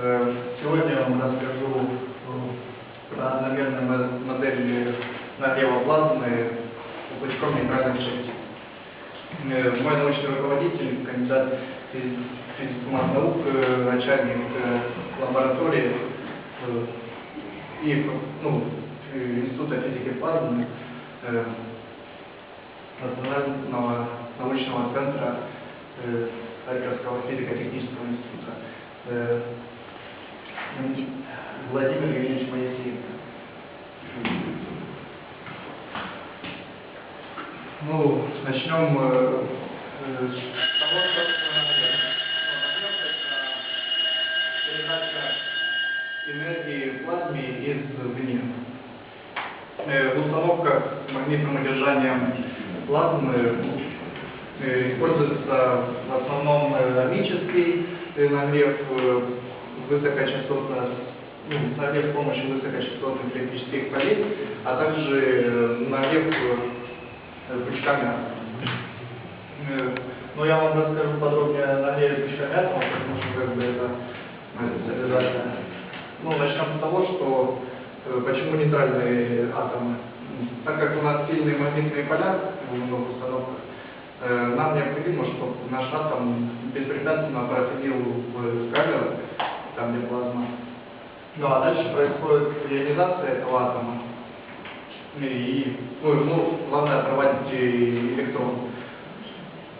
Э, Сегодня я вам расскажу э, про одномерную мо- модель нагрева плазмы пучком нейтральных частиц. Э, Мой научный руководитель, кандидат физ- физико-мат наук, э, начальник э, лаборатории э, и ну, э, Института физики плазмы э, Национального научного центра э, Харьковского физико-технического института. Э, Владимир Ильич Моисеенко. Ну, начнем э, э, с того, что нагрев. Ну, это передача энергии плазме извне. Э, В установках магнитным удержанием плазмы э, используется в основном э, армический э, нагрев, э, высокочастотно, ну, нагрев с помощью высокочастотных электрических полей, а также э, нагрев э, пучками. Э, Ну, я вам расскажу подробнее о нагреве пучками атомов, потому что как бы это специализация. Ну, начнем с того, что почему нейтральные атомы. Так как у нас сильные магнитные поля в многих установках, нам необходимо, чтобы наш атом беспрепятственно проходил в камеру, там где плазма. Ну а дальше происходит ионизация этого атома. И, ну, ну, главное отрывать электрон.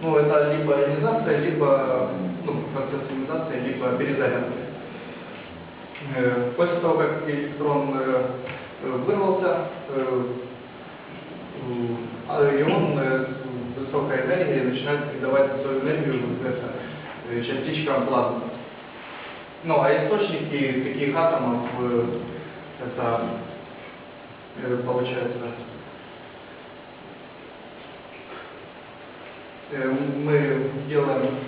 Ну, это либо ионизация, либо ну, процесс ионизации, либо перезарядка. Э, После того, как электрон э, э, вырвался, э, а ион э, с высокой энергией начинает передавать свою энергию э, частичкам плазмы. Ну, а источники таких атомов э, это э, получается э, мы делаем,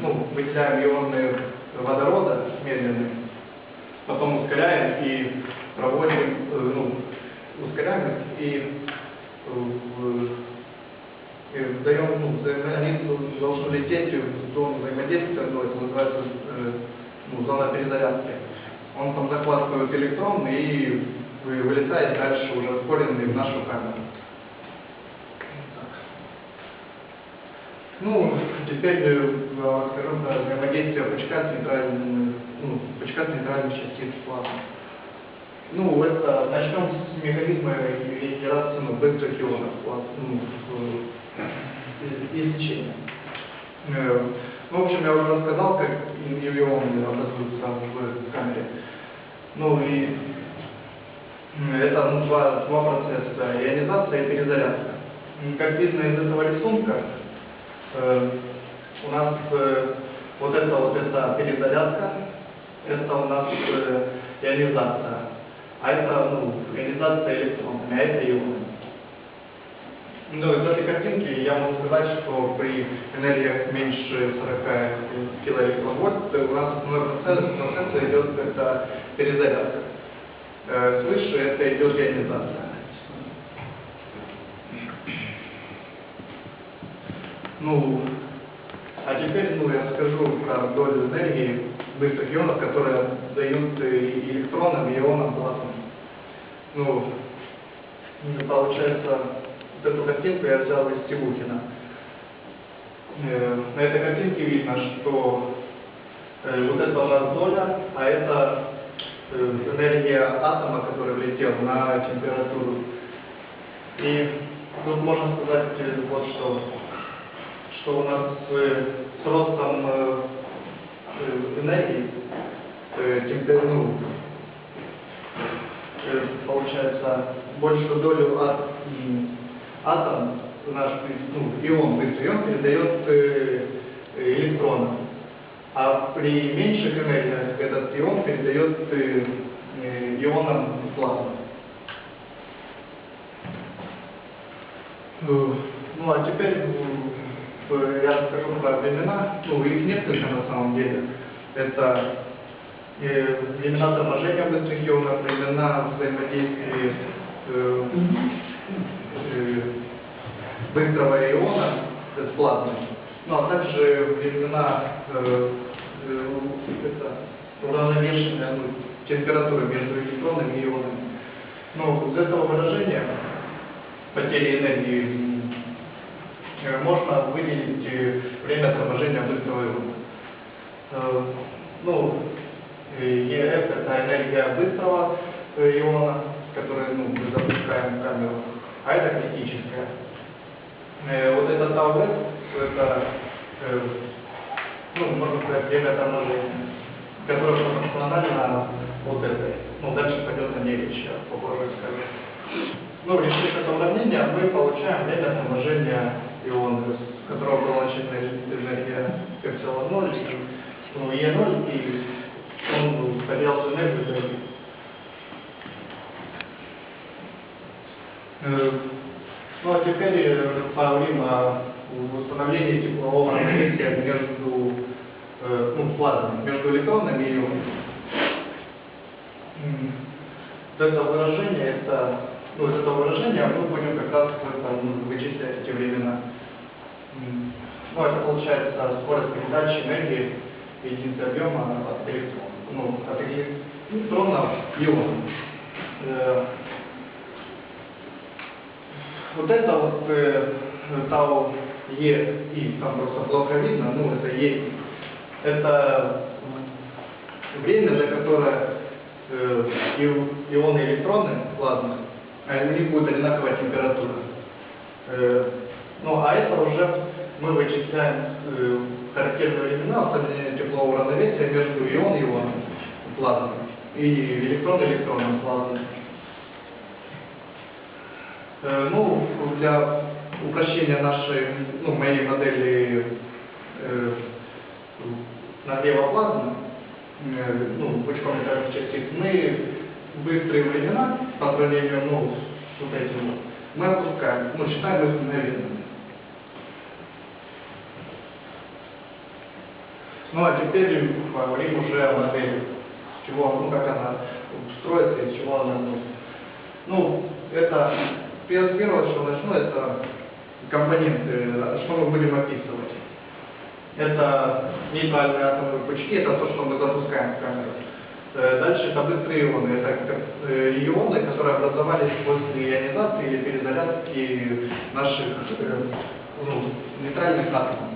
ну, выделяем ионы водорода медленные, потом ускоряем и проводим, ну, ускоряем и, даем, ну, взаимо- они должны лететь в зону взаимодействия, ну, это называется ну, зона перезарядки. Он там захватывает электрон и вы- вылетает дальше уже ускоренный в нашу камеру. Ну, теперь э, я скажу про взаимодействие пучка с нейтральным, ну, пучка с частиц плазмы. Ну, это начнем с механизма генерации ну, быстрых ионов ну. Э, Ну, в общем, я уже рассказал, как и- ионы образуются в камере. Ну и это ну, два, два процесса, ионизация и перезарядка. Как видно из этого рисунка, э, у нас э, вот это вот это перезарядка, это у нас э, ионизация. А это ну, ионизация электронами, а это ионы. Ну, из этой картинки я могу сказать, что при энергиях меньше 40 килоэлектровольт у нас основной процесс, процесс идет это перезарядка. Э, Свыше это идет ионизация. Ну, а теперь ну, я скажу про долю энергии быстрых ионов, которые дают электронам и ионам плазмы. Ну, получается, эту картинку я взял из Тивухина. Э, На этой картинке видно, что э, вот это у нас доля, а это э, энергия атома, который влетел на температуру. И тут можно сказать э, вот что, что у нас с ростом энергии темпер- э, получается, большую долю от, атом, наш ну, ион, быстрый ион передает э, э, электронам. А при меньших энергиях этот ион передает э, э, ионам плазмы. Э, Ну а теперь я скажу про времена, ну их несколько на самом деле. Это э, времена торможения быстрых ионов, времена взаимодействия э, быстрого иона с плазмой. Ну а также времена э, э, это, уравновешенная ну, температура между электронами и ионами. Ну, из этого выражения потери энергии э, можно выделить э, время торможения быстрого иона. Э, Ну, э, ЕФ это энергия быстрого э, иона, который ну, мы запускаем в камеру, а это критическая. Э, Вот это тау F, это, э, ну, можно сказать, время торможения, которое пропорционально вот этой. Ну, дальше пойдет на ней речь, я попозже скажу. Ну, решив это уравнение, мы получаем время торможения иона, с которого была начальная энергия эпсилон 0, и, ну, Е0, и он потерял свою энергию до Э, Ну, а теперь э, поговорим о установлении теплового равновесия между э, ну, плазмами, между электронами и ионами. Это выражение, это, ну, из этого выражения мы будем как раз это, ну, вычислять эти времена. Ну, это получается скорость передачи энергии единицы объема от электрона, ну, от электронов. Э, вот это вот э, тау Е и там просто плохо видно, ну это Е. Это время, за которое э, ионы и электроны а у них будет одинаковая температура. Э, ну а это уже мы вычисляем э, характерные времена установления теплового равновесия между ион и ионом плазмы и электрон и электроном плазмы. Ну, для упрощения нашей, ну, моей модели э, нагрева плазмы, э, ну, пучком металлических частиц, мы быстрые времена по сравнению, ну, с вот этим, мы опускаем, ну, считаем их мгновенными. Ну, а теперь поговорим уже о модели, чего, ну, как она строится, из чего она, ну, ну, это первое, что начну, это компоненты, что мы будем описывать. Это нейтральные атомные пучки, это то, что мы запускаем в камеру. Э, Дальше это быстрые ионы, это э, ионы, которые образовались после ионизации или перезарядки наших э, ну, нейтральных атомов.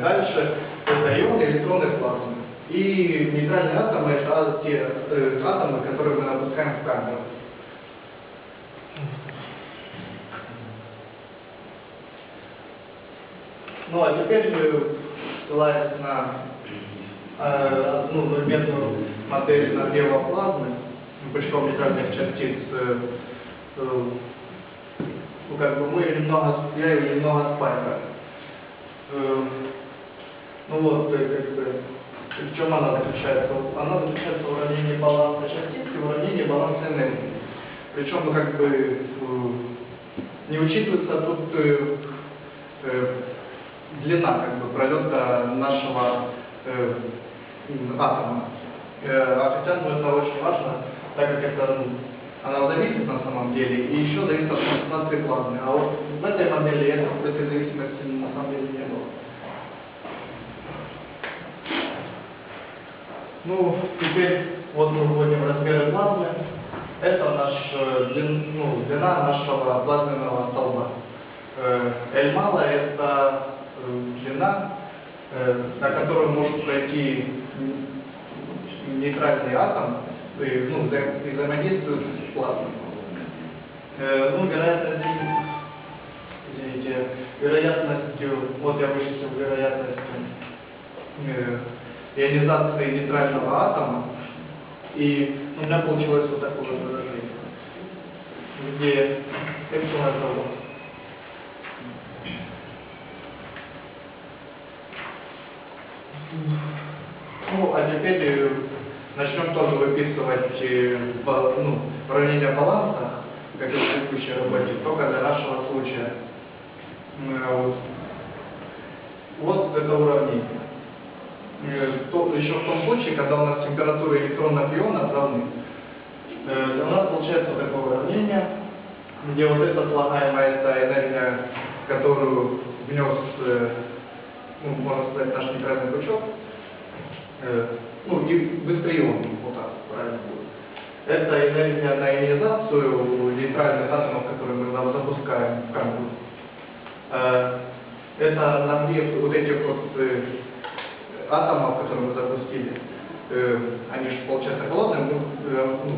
Дальше это ионы, электроны плазмы. И нейтральные атомы это те атомы, которые мы напускаем в камеру. Ну а теперь, ссылаясь на э, одну заметную модель нагрева плазмы, пучком нейтральных частиц, э, э, ну, как бы мы немного, я ее немного спаиваю. Э, ну вот, э, как бы, в чем она заключается? Она заключается в уравнении баланса частиц и в уравнении баланса энергии. Причем, ну, как бы, не учитывается тут длина, как бы, пролета нашего э, атома. Э, а это очень важно, так как это, ну, она зависит на самом деле, и еще зависит от концентрации плазмы. А вот в этой модели это- этой зависимости на самом деле не было. Ну, теперь вот мы вводим размеры плазмы. Это наш, э, длин- ну, длина нашего плазменного столба. Э, L мало это длина, э, на которую может пройти нейтральный атом и, ну, взаимодействует с плазмой. Э, Ну, вероятность, извините, вероятностью, вот я вычислил вероятность э, ионизации нейтрального атома, и у меня получилось вот такое выражение, где эпсилон это вот. Ну, а теперь начнем тоже выписывать э, ну, уравнение баланса, как и в предыдущей работе, только для нашего случая. Э, Вот, вот это уравнение. Э, то- еще в том случае, когда у нас температура электронов ионов равны. У нас получается такое уравнение, где вот эта слагаемая энергия, которую внес, ну, можно сказать, наш нейтральный пучок, э, ну, и быстрый ион, вот так правильно будет. Это энергия на ионизацию нейтральных атомов, которые мы за- запускаем в камеру. Э, Это нагрев вот этих вот э, атомов, которые мы запустили. Э, Они же, получается, холодные, мы э, ну,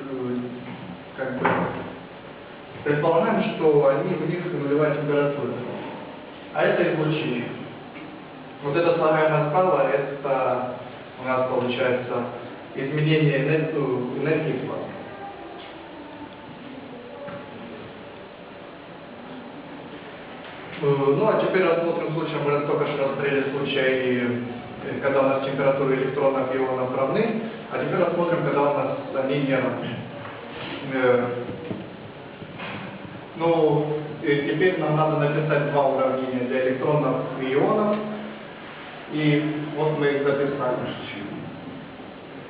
э, как бы предполагаем, что они, у них нулевая температура. А это излучение. Вот это слагаемое справа, это у нас получается изменение энергии, энергии плазмы. Ну а теперь рассмотрим случай, мы только что рассмотрели случай, э, когда у нас температура электронов и ионов равны, а теперь рассмотрим, когда у нас они не равны. Э, Ну, э, теперь нам надо написать два уравнения для электронов и ионов. И вот мы их записали.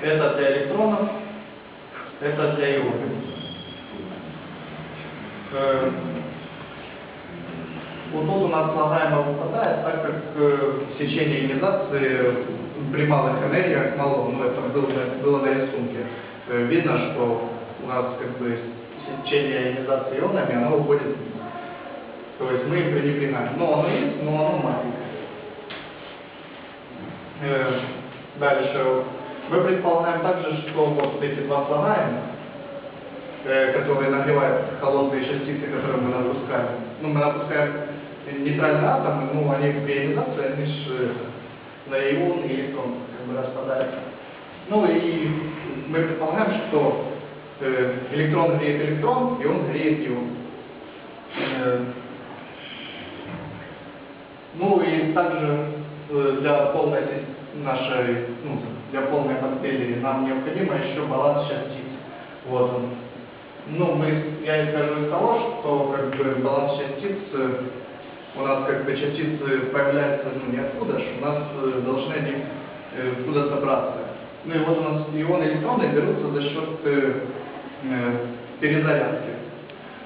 Это для электронов, это для ионов. Э, Вот тут у нас слагаемое выпадает, так как э, сечение ионизации при малых энергиях мало, ну это было, было на рисунке. Э, Видно, что у нас как бы сечение ионизации ионами, оно уходит. То есть мы им пренебрегаем. Но оно есть, но оно маленькое. Дальше. Мы предполагаем также, что вот эти два слагаемых, э, которые нагревают холодные частицы, которые мы напускаем. Ну, мы напускаем нейтральные атомы, ну, они в ионизации, они же на ион и электрон как бы распадаются. Ну и мы предполагаем, что э, электрон греет электрон, и он греет ион. Ну и также для полной нашей, ну, для полной модели нам необходимо еще баланс частиц. Вот он. Ну, мы, я исхожу из того, что как бы баланс частиц э, у нас как бы частицы появляются ну, не откуда ж, у нас э, должны они э, куда-то браться. Ну и вот у нас ионы и электроны берутся за счет э, э, перезарядки.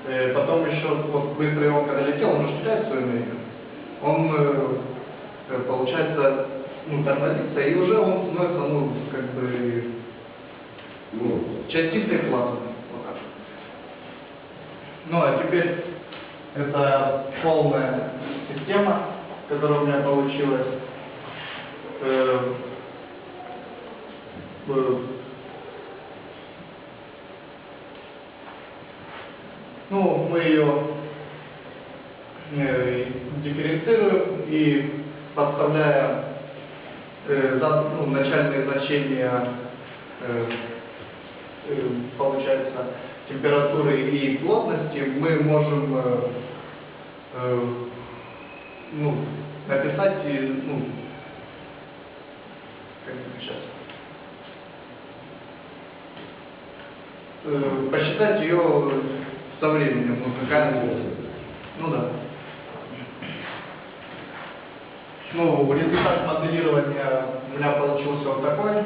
Э, потом еще вот быстрый ион, когда летел, он теряет свою энергию. Он, э, э, получается, ну, тормозится, и уже он становится, ну, как бы, Ну, частицей плазмы. Вот так. Ну, а теперь это полная система, которая у меня получилась. Э, э, Ну, мы ее э, дифференцируем и подставляя э, за- ну, начальные значения э, э, получается температуры и плотности, мы можем э, э, ну, написать, ну, как сейчас, э, посчитать ее со временем, ну какая. Ну да. Ну, результат моделирования у меня получился вот такой.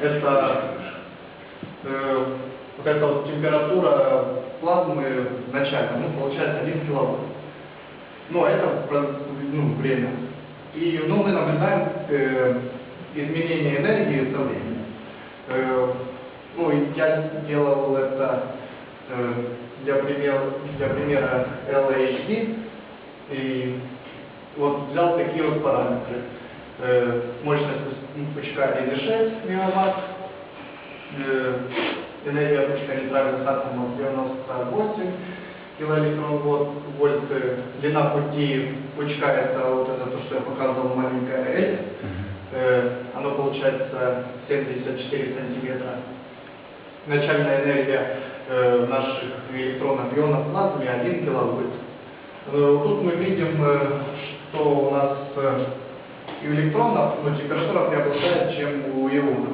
Это э, вот эта вот температура плазмы начальная, ну, получается 1 киловатт. Ну, а это ну, время. И ну, мы наблюдаем э, изменение энергии со временем. Э, ну, я делал это э, для, примера, для примера LHD. И вот взял такие вот параметры. Э, мощность пучка 1,6 мегаватт, э, энергия пучка нейтральных атомов 98 килоэлектрон вольт, вольт, э, длина пути пучка это вот это то, что я показывал, маленькая L, э, оно получается 74 сантиметра. Начальная энергия э, наших электронов ионов плазме 1 киловольт. Э, Тут мы видим, э, что у нас э, и у электронов ну, температура преобладает, чем у ионов.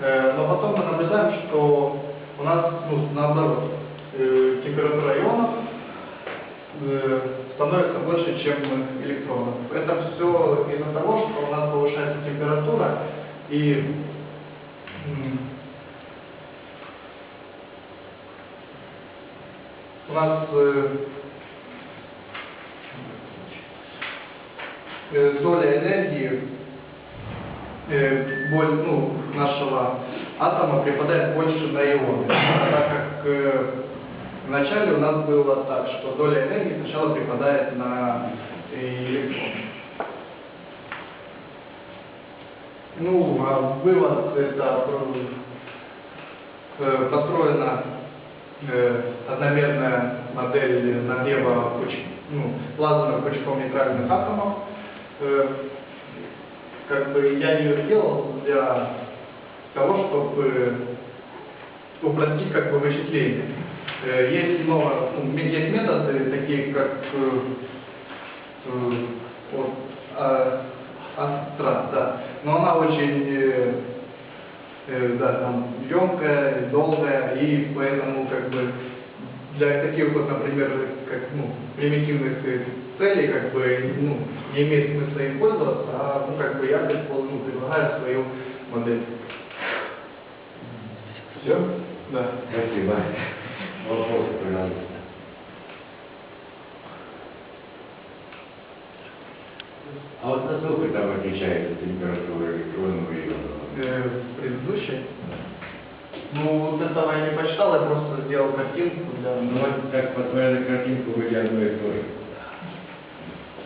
Но потом мы наблюдаем, что у нас ну, наоборот температура ионов становится больше, чем электронов. Это все из-за того, что у нас повышается температура и у нас э, э, доля энергии э, ну, нашего атома припадает больше на ионы. Так как э, вначале у нас было так, что доля энергии сначала припадает на э, электрон. Ну, а вывод это э, построена э, одномерная модель нагрева пуч- ну, лазерных пучком-нейтральных атомов. Э, как бы я ее сделал для того, чтобы упростить как бы вычисление. Э, Есть много, ну, есть методы, такие как э, э, вот, а, Астра, да. Но она очень да, там, емкая, долгая, и поэтому как бы для таких вот, например, как, ну, примитивных целей как бы ну, не имеет смысла им пользоваться, а ну, как бы я ну, предлагаю свою модель. Все? Да. Спасибо. Вопросы, пожалуйста. А вот насколько там отличается температура электронного и ионного? Э, предыдущий. Ну, вот этого я не посчитал, я просто сделал картинку для... Ну вот как по твоей картинку были одно и то же.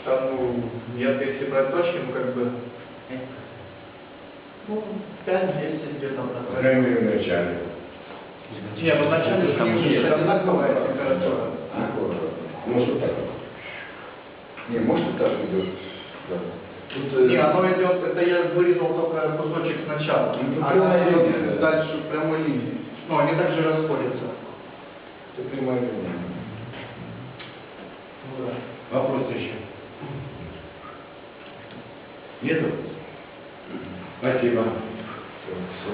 Там, ну, нет, если брать точки, ну, как бы... Ну, 5-10 где-то По процентов. крайней мере, в начале. Нет, ну, вначале там есть одинаковая температура. Может, так. Не, может и так идет. Э, Не, оно идет, это я вырезал только кусочек сначала, Ну, а прямая оно идет линия, да. дальше прямой линии. Ну, они также расходятся. это прямая линия. Ну, да. Вопрос еще? Нету? Спасибо.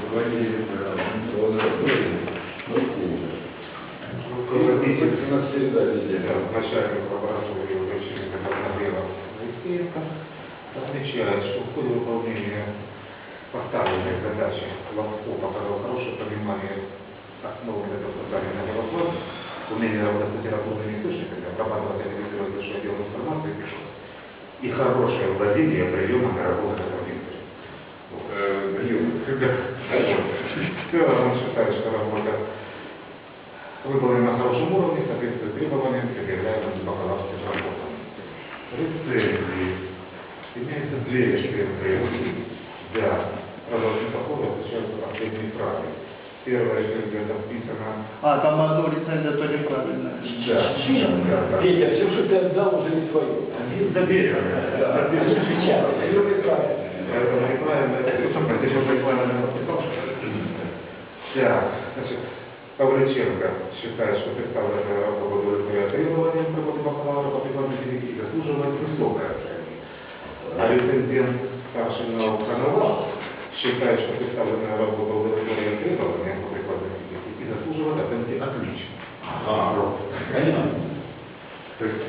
Руководитель, пожалуйста. Руководитель у нас всегда везде. начальник лаборатории врачебных нагрева Алексеенко отмечает, что в ходе выполнения поставленной задачи Лавко показал хорошее понимание основы этого создания нагрева умение работать с литературными источниками, обрабатывать, анализировать большой объем информации, и хорошее владение приемами работы с компьютером. Э, В целом он считает, что работа выполнена на хорошем уровне, соответствует требованиям, предъявляемым бакалаврским работам. Рецензии. Имеется две рецензии. Да. Продолжение похода отвечают последние фразы. Первая рецензия это вписана А, там одну рецензию тоже неправильно. да, да, да. Петя, все, что ты отдал, уже не твое. Заберем. Все неправильно. Это неправильно, это собственно, здесь уже неправильно. Так, значит, Павличенко считает, что представленная работа удовлетворяет требованиям работы бакалавра по прикладной физике и заслуживает высокой оценки. А рецензент Старшинов Коновал считает, что представленная работа удовлетворяет требованиям по прикладной физике и заслуживает оценки отлично. А, понятно. То есть,